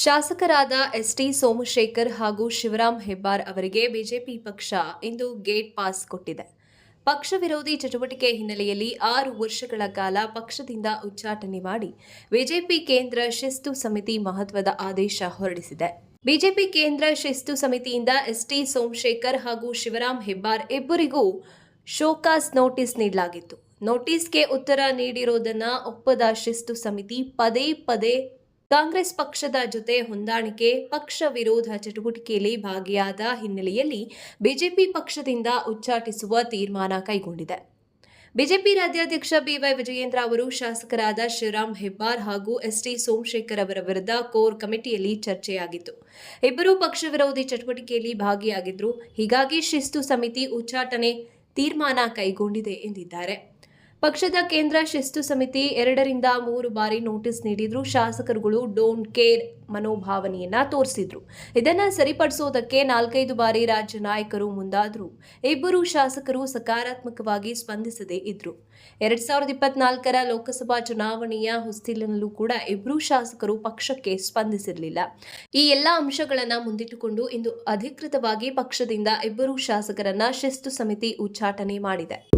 ಶಾಸಕರಾದ ಎಸ್ಟಿ ಸೋಮಶೇಖರ್ ಹಾಗೂ ಶಿವರಾಮ್ ಹೆಬ್ಬಾರ್ ಅವರಿಗೆ ಬಿಜೆಪಿ ಪಕ್ಷ ಇಂದು ಗೇಟ್ ಪಾಸ್ ಕೊಟ್ಟಿದೆ. ಪಕ್ಷ ವಿರೋಧಿ ಚಟುವಟಿಕೆ ಹಿನ್ನೆಲೆಯಲ್ಲಿ ಆರು ವರ್ಷಗಳ ಕಾಲ ಪಕ್ಷದಿಂದ ಉಚ್ಚಾಟನೆ ಮಾಡಿ ಬಿಜೆಪಿ ಕೇಂದ್ರ ಶಿಸ್ತು ಸಮಿತಿ ಮಹತ್ವದ ಆದೇಶ ಹೊರಡಿಸಿದೆ. ಬಿಜೆಪಿ ಕೇಂದ್ರ ಶಿಸ್ತು ಸಮಿತಿಯಿಂದ ಎಸ್ಟಿ ಸೋಮಶೇಖರ್ ಹಾಗೂ ಶಿವರಾಮ್ ಹೆಬ್ಬಾರ್ ಇಬ್ಬರಿಗೂ ಶೋಕಾಸ್ ನೋಟಿಸ್ ನೀಡಲಾಗಿತ್ತು. ನೋಟಿಸ್ಗೆ ಉತ್ತರ ನೀಡಿರೋದನ್ನ ಒಪ್ಪದ ಶಿಸ್ತು ಸಮಿತಿ ಪದೇ ಪದೇ ಕಾಂಗ್ರೆಸ್ ಪಕ್ಷದ ಜೊತೆ ಹೊಂದಾಣಿಕೆ, ಪಕ್ಷ ವಿರೋಧ ಚಟುವಟಿಕೆಯಲ್ಲಿ ಭಾಗಿಯಾದ ಹಿನ್ನೆಲೆಯಲ್ಲಿ ಬಿಜೆಪಿ ಪಕ್ಷದಿಂದ ಉಚ್ಚಾಟಿಸುವ ತೀರ್ಮಾನ ಕೈಗೊಂಡಿದೆ. ಬಿಜೆಪಿ ರಾಜ್ಯಾಧ್ಯಕ್ಷ ಬಿವೈ ವಿಜಯೇಂದ್ರ ಅವರು ಶಾಸಕರಾದ ಶಿವರಾಮ್ ಹೆಬ್ಬಾರ್ ಹಾಗೂ ಎಸ್ಟಿ ಸೋಮಶೇಖರ್ ಅವರ ವಿರುದ್ಧ ಕೋರ್ ಕಮಿಟಿಯಲ್ಲಿ ಚರ್ಚೆಯಾಗಿತ್ತು. ಇಬ್ಬರೂ ಪಕ್ಷ ವಿರೋಧಿ ಚಟುವಟಿಕೆಯಲ್ಲಿ ಭಾಗಿಯಾಗಿದ್ರು. ಹೀಗಾಗಿ ಶಿಸ್ತು ಸಮಿತಿ ಉಚ್ಚಾಟನೆ ತೀರ್ಮಾನ ಕೈಗೊಂಡಿದೆ ಎಂದಿದ್ದಾರೆ. ಪಕ್ಷದ ಕೇಂದ್ರ ಶಿಸ್ತು ಸಮಿತಿ ಎರಡರಿಂದ ಮೂರು ಬಾರಿ ನೋಟಿಸ್ ನೀಡಿದ್ರು. ಶಾಸಕರುಗಳು ಡೋಂಟ್ ಕೇರ್ ಮನೋಭಾವನೆಯನ್ನ ತೋರಿಸಿದ್ರು. ಇದನ್ನ ಸರಿಪಡಿಸೋದಕ್ಕೆ ನಾಲ್ಕೈದು ಬಾರಿ ರಾಜ್ಯ ನಾಯಕರು ಮುಂದಾದ್ರು. ಇಬ್ಬರು ಶಾಸಕರು ಸಕಾರಾತ್ಮಕವಾಗಿ ಸ್ಪಂದಿಸದೇ ಇದ್ರು. ಎರಡ್ ಸಾವಿರದ ಇಪ್ಪತ್ನಾಲ್ಕರ ಲೋಕಸಭಾ ಚುನಾವಣೆಯ ಹೊಸ್ತಿಲಿನಲ್ಲೂ ಕೂಡ ಇಬ್ಬರು ಶಾಸಕರು ಪಕ್ಷಕ್ಕೆ ಸ್ಪಂದಿಸಿರಲಿಲ್ಲ. ಈ ಎಲ್ಲಾ ಅಂಶಗಳನ್ನ ಮುಂದಿಟ್ಟುಕೊಂಡು ಇಂದು ಅಧಿಕೃತವಾಗಿ ಪಕ್ಷದಿಂದ ಇಬ್ಬರು ಶಾಸಕರನ್ನ ಶಿಸ್ತು ಸಮಿತಿ ಉಚ್ಚಾಟನೆ ಮಾಡಿದೆ.